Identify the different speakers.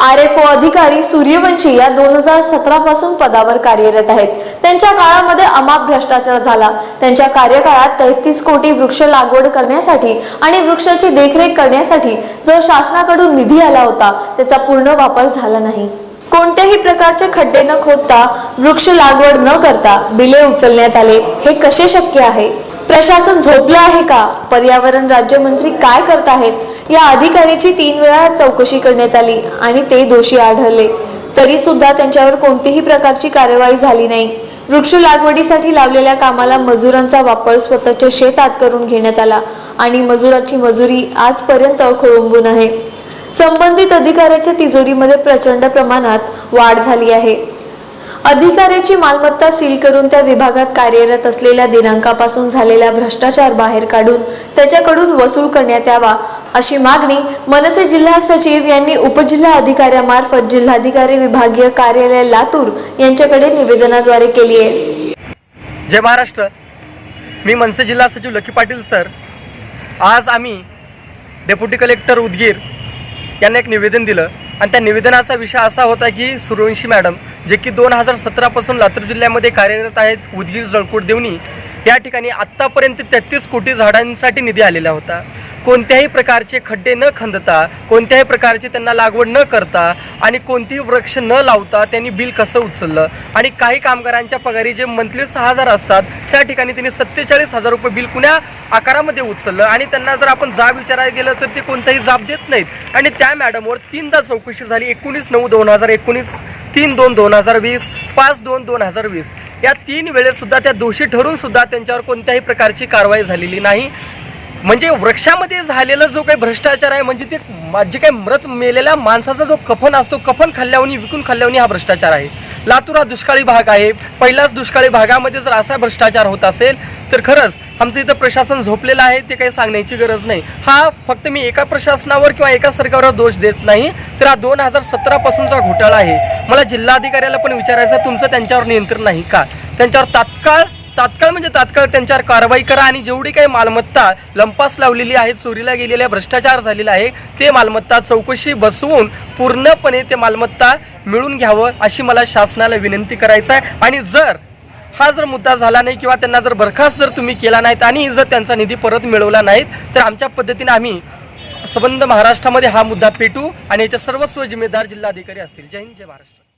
Speaker 1: R F O अधिकारी सूर्यवंशी या दोन हजार सतरा पासून पदावर कार्यरत आहेत. त्यांच्या काळामध्ये अमाप भ्रष्टाचार झाला. त्यांच्या कार्यकाळात तेहतीस कोटी वृक्ष लागवड करण्यासाठी आणि वृक्षाची देखरेख करण्यासाठी जो शासनाकडून निधी आला होता त्याचा पूर्ण वापर झाला नाही. कोणत्याही प्रकारचे खड्डे न खोदता वृक्ष लागवड न करता बिले उचलण्यात आले. हे कसे शक्य आहे? प्रशासन झोपलं आहे का? पर्यावरण राज्यमंत्री काय करत आहेत? या अधिकाऱ्याची तीन वेळा चौकशी करण्यात आली आणि ते दोषी आढळले. तरी सुद्धा त्यांच्यावर कोणतीही प्रकारची कार्यवाही झाली नाही. वृक्ष लागवडीसाठी लावलेल्या कामाला मजुरांचा वापर स्वतःच्या शेतात करून घेण्यात आला आणि मजुराची मजुरी आजपर्यंत खोळंबून आहे. संबंधित अधिकाऱ्याच्या तिजोरीमध्ये प्रचंड प्रमाणात वाढ झाली आहे. अधिकाऱ्याची मालमत्ता सील करून त्या विभागात कार्यरत असलेल्या दिनांकापासून झालेला भ्रष्टाचार बाहेर काढून त्याच्याकडून वसूल करण्यात यावा अशी मागणी मनसे जिल्हा सचिव यांनी उपजिल्हा अधिकाऱ्यामार्फत जिल्हाधिकारी विभागीय कार्यालय लातूर यांच्याकडे निवेदनाद्वारे केली आहे.
Speaker 2: जय महाराष्ट्र. मी मनसे जिल्हा सचिव लकी पाटील सर. आज आम्ही डेप्युटी कलेक्टर उदगीर यांना एक निवेदन दिलं. आणि त्या निवेदनाचा विषय असा होता की सूर्यवंशी मॅडम जे की दोन हजार सतरापासून लातूर जिल्ह्यामध्ये कार्यरत आहेत उदगीर जळकोट देवणी या ठिकाणी आत्तापर्यंत तेहतीस कोटी झाडांसाठी निधी आलेला होता. कोणत्याही प्रकारचे खड्डे न खंदता कोणत्याही प्रकारची त्यांना लागवड न करता आणि कोणतेही वृक्ष न लावता त्यांनी बिल कसं उचललं? आणि काही कामगारांच्या पगारी जे मंथली सहा हजार असतात त्या ठिकाणी त्यांनी सत्तेचाळीस हजार रुपये बिल कुण्या आकारामध्ये उचललं? आणि त्यांना जर आपण जाब विचारायला गेलं तर ते कोणताही जाब देत नाहीत. आणि त्या मॅडमवर तीनदा चौकशी झाली एकोणीस नऊ दोन हजार एकोणीस तीन दोन दोन हजार वीस पाच दोन दोन हजार वीस. या तीन वेळेस सुद्धा त्या दोषी ठरून सुद्धा त्यांच्यावर कोणत्याही प्रकारची कारवाई झालेली नाही. म्हणजे वृक्षामध्ये झालेला जो काही भ्रष्टाचार आहे म्हणजे ते जे काही मृत मेलेल्या माणसाचा जो कफन असतो कफन खाल्ल्यावनी विकून खाल्ल्यावनी हा भ्रष्टाचार आहे. लातूर हा दुष्काळी भाग आहे. पहिलाच दुष्काळी भागामध्ये जर असा भ्रष्टाचार होत असेल तर खरंच आमचं इथं प्रशासन झोपलेलं आहे ते काही सांगण्याची गरज नाही. हा फक्त मी एका प्रशासनावर किंवा एका सरकारवर दोष देत नाही तर हा दोन हजार सतरापासूनचा घोटाळा आहे. मला जिल्हाधिकाऱ्याला पण विचारायचं तुमचं त्यांच्यावर नियंत्रण नाही का? त्यांच्यावर तात्काळ तात्काळ म्हणजे तात्काळ त्यांच्यावर कारवाई करा आणि जेवढी काही मालमत्ता लंपास लावलेली आहे चोरीला गेलेल्या भ्रष्टाचार झालेला आहे ते मालमत्ता चौकशी बसवून पूर्णपणे ते मालमत्ता मिळून घ्यावं अशी मला शासनाला विनंती करायचं आहे. आणि जर हा जर मुद्दा झाला नाही किंवा त्यांना जर बरखास्त जर तुम्ही केला नाहीत आणि जर त्यांचा निधी परत मिळवला नाहीत तर आमच्या पद्धतीने आम्ही संबंध महाराष्ट्रामध्ये हा मुद्दा पेटू आणि याच्या सर्वस्व जिम्मेदार जिल्हाधिकारी असतील. जय हिंद जय महाराष्ट्र.